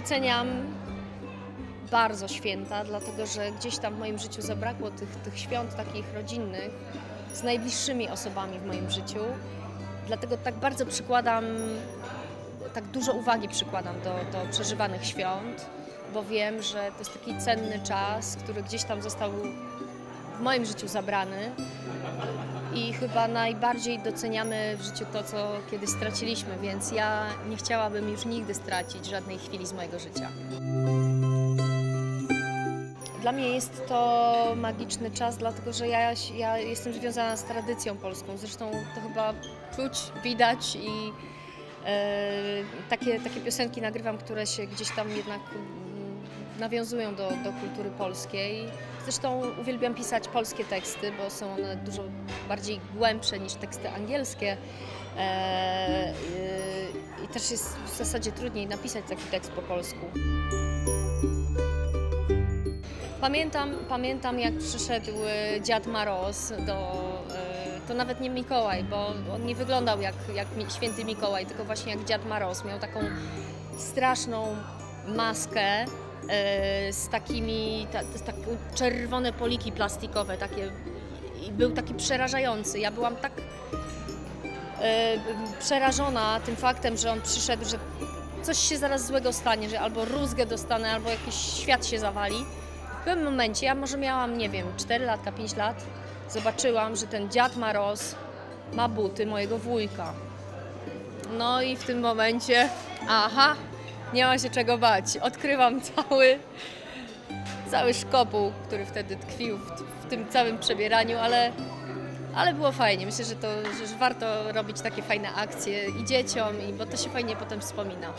doceniam bardzo święta, dlatego że gdzieś tam w moim życiu zabrakło tych, tych świąt takich rodzinnych z najbliższymi osobami w moim życiu. Dlatego tak bardzo przykładam, tak dużo uwagi przykładam do, do przeżywanych świąt, bo wiem, że to jest taki cenny czas, który gdzieś tam został w moim życiu zabrany i chyba najbardziej doceniamy w życiu to, co kiedyś straciliśmy, więc ja nie chciałabym już nigdy stracić żadnej chwili z mojego życia. Dla mnie jest to magiczny czas, dlatego że ja, ja jestem związana z tradycją polską. Zresztą to chyba czuć, widać i e, takie, takie piosenki nagrywam, które się gdzieś tam jednak nawiązują do, do kultury polskiej. Zresztą uwielbiam pisać polskie teksty, bo są one dużo bardziej głębsze niż teksty angielskie. E, y, I też jest w zasadzie trudniej napisać taki tekst po polsku. Pamiętam, pamiętam jak przyszedł e, dziad Maroz do, e, to nawet nie Mikołaj, bo on nie wyglądał jak, jak święty Mikołaj, tylko właśnie jak dziad Maroz. Miał taką straszną maskę e, z takimi, ta, z takie czerwone poliki plastikowe takie i był taki przerażający. Ja byłam tak e, przerażona tym faktem, że on przyszedł, że coś się zaraz złego stanie, że albo rózgę dostanę, albo jakiś świat się zawali. W pewnym momencie, ja może miałam, nie wiem, 4 latka, 5 lat, zobaczyłam, że ten dziad Maroz ma buty mojego wujka. No i w tym momencie, aha, nie ma się czego bać. Odkrywam cały, cały szkopuł, który wtedy tkwił w, w tym całym przebieraniu, ale, ale było fajnie. Myślę, że to że warto robić takie fajne akcje i dzieciom, i, bo to się fajnie potem wspomina.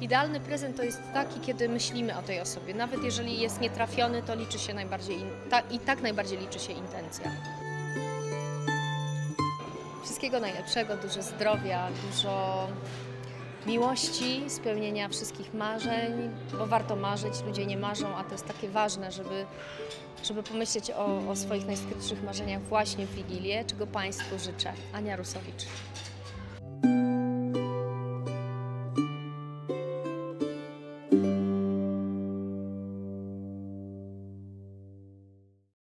Idealny prezent to jest taki, kiedy myślimy o tej osobie. Nawet jeżeli jest nietrafiony, to liczy się najbardziej ta, i tak najbardziej liczy się intencja. Wszystkiego najlepszego, dużo zdrowia, dużo miłości, spełnienia wszystkich marzeń, bo warto marzyć, ludzie nie marzą, a to jest takie ważne, żeby, żeby pomyśleć o, o swoich najskrytszych marzeniach właśnie w Wigilię, czego Państwu życzę. Ania Rusowicz.